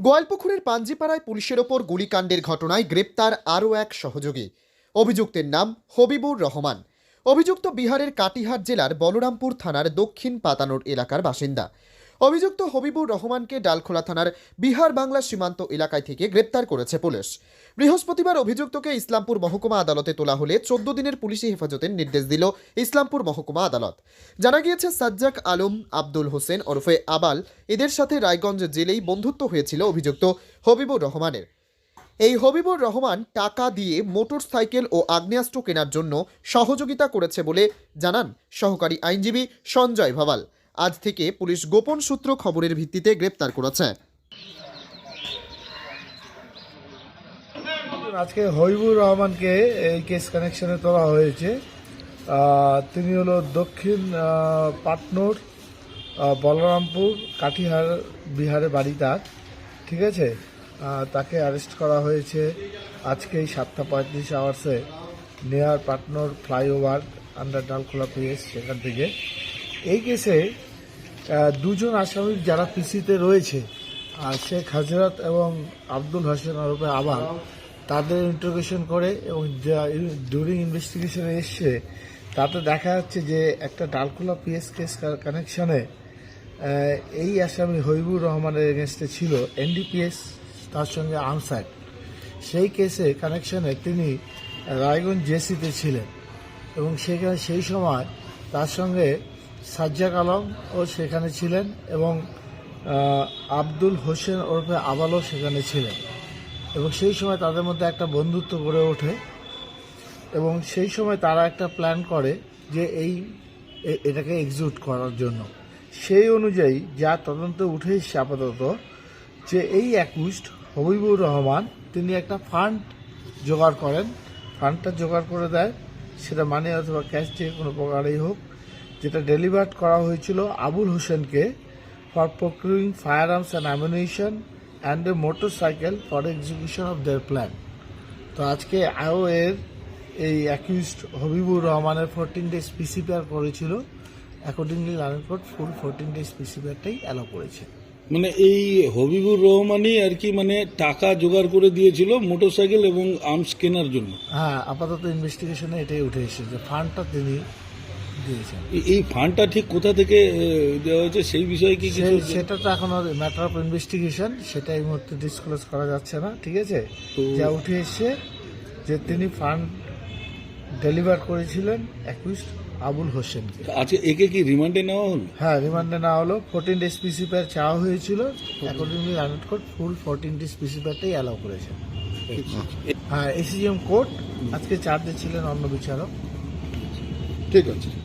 গোয়ালপুকুরের পাঞ্জিপাড়ায় পুলিশের ওপর গুলিকাণ্ডের ঘটনায় গ্রেপ্তার আরও এক সহযোগী। অভিযুক্তের নাম হবিবুর রহমান। অভিযুক্ত বিহারের কাটিহার জেলার বলরামপুর থানার দক্ষিণ পাতানোর এলাকার বাসিন্দা। অভিযুক্ত হবিবুর রহমানকে ডালখোলা থানার বিহার বাংলা সীমান্ত এলাকায় থেকে গ্রেপ্তার করেছে পুলিশ। বৃহস্পতিবার অভিযুক্তকে ইসলামপুর মহকুমা আদালতে তোলা হলে চোদ্দ দিনের পুলিশি হেফাজতের নির্দেশ দিল ইসলামপুর মহকুমা আদালত। জানা গিয়েছে, সাজ্জাক আলম, আব্দুল হোসেন ওরফে আবাল এদের সাথে রায়গঞ্জ জেলেই বন্ধুত্ব হয়েছিল অভিযুক্ত হবিবুর রহমানের। এই হবিবুর রহমান টাকা দিয়ে মোটর সাইকেল ও আগ্নেয়াস্ত্র কেনার জন্য সহযোগিতা করেছে বলে জানান সহকারী আইনজীবী সঞ্জয় ভাবাল আজ থেকে পুলিশ গোপন সূত্র খবরের ভিত্তিতে গ্রেপ্তার করেছে। আজকে হবিবুর রহমানকে এই কেস কানেকশনে তোলা হয়েছে। তিনি হলো দক্ষিণ পাটনোর বলরামপুর কাঠিহার বিহারে বাড়ি তার, ঠিক আছে? তাকে অ্যারেস্ট করা হয়েছে আজকে এই সাতটা পঁয়ত্রিশ আওয়ার্সে নেয়ার পাটনোর ফ্লাইওভার আন্ডার ডালখোলা পিএস সেখান থেকে। এই কেসে দুজন আসামি যারা পিসিতে রয়েছে আর শেখ হাজরত এবং আব্দুল হোসেন ওরফে আবার, তাদের ইন্টারোগেশন করে এবং ডিউরিং ইনভেস্টিগেশনে এসছে তাতে দেখা যাচ্ছে যে একটা ডালকুলা পিএস কেস কানেকশনে এই আসামি হবিবুর রহমানের এগেনস্টে ছিল এনডিপিএস তার সঙ্গে আনসাইড সেই কেসে কানেকশনে তিনি রায়গঞ্জ জেসিতে ছিলেন এবং সেখানে সেই সময় তার সঙ্গে সাজ্জাক আলম ও সেখানে ছিলেন এবং আব্দুল হোসেন ওরফে আবালও সেখানে ছিলেন। এবং সেই সময় তাদের মধ্যে একটা বন্ধুত্ব গড়ে ওঠে এবং সেই সময় তারা একটা প্ল্যান করে যে এই এটাকে এক্সিকিউট করার জন্য। সেই অনুযায়ী যা তদন্ত উঠে এসছে আপাতত যে এই অ্যাকুইস্ট হবিবুর রহমান, তিনি একটা ফান্ড জোগাড় করেন। ফান্ডটা জোগাড় করে দেয়, সেটা মানে অথবা ক্যাশ দিয়ে কোনো প্রকারেই হোক। যেটা ডেলিভার্ড করা হয়েছিল আবুল হোসেনকে for procuring firearms and ammunition and a motorcycle for execution of their plan তো আজকে আইও এর এই অ্যাকিউজড হবিবুর রহমানের ফোরটিন ডেজ পিসিপিআর করেছিল। Accordingly learned court full fourteen days পিসিপিআরটাই allow করেছে। মানে এই হবিবুর রহমানই আর কি মানে টাকা জোগাড় করে দিয়েছিল মোটরসাইকেল এবং আর্মস কেনার জন্য। হ্যাঁ আপাতত ইনভেস্টিগেশনে এটাই উঠে এসেছে। যে ফান্ডটা তিনি দিয়েছেন। এই ফান্ডটা ঠিক কোথা থেকে দেওয়া হয়েছে সেই বিষয়ে কি কিছু সেটা তো এখন ম্যাটার অফ ইনভেস্টিগেশন সেটা এই মুহূর্তে ডিসক্লোজ করা যাচ্ছে না ঠিক আছে? যা উঠে এসছে যে তিনি ফান্ড ডেলিভার করেছিলেন একুশ আবুল হোসেনকে। আচ্ছা একে কি রিমান্ডে নেওয়া হলো? হ্যাঁ রিমান্ডে না হলো। ফোরটিন ডেজ পিসিপিআর চাওয়া হয়েছিল। অ্যাকর্ডিংলি রানের কোর্ট ফুল ফোরটিন ডেজ পিসিপিআরটাই অ্যালাউ করেছে। হ্যাঁ এসিজিএম কোর্ট আজকে চার্জে ছিলেন অন্য বিচারক। ঠিক আছে।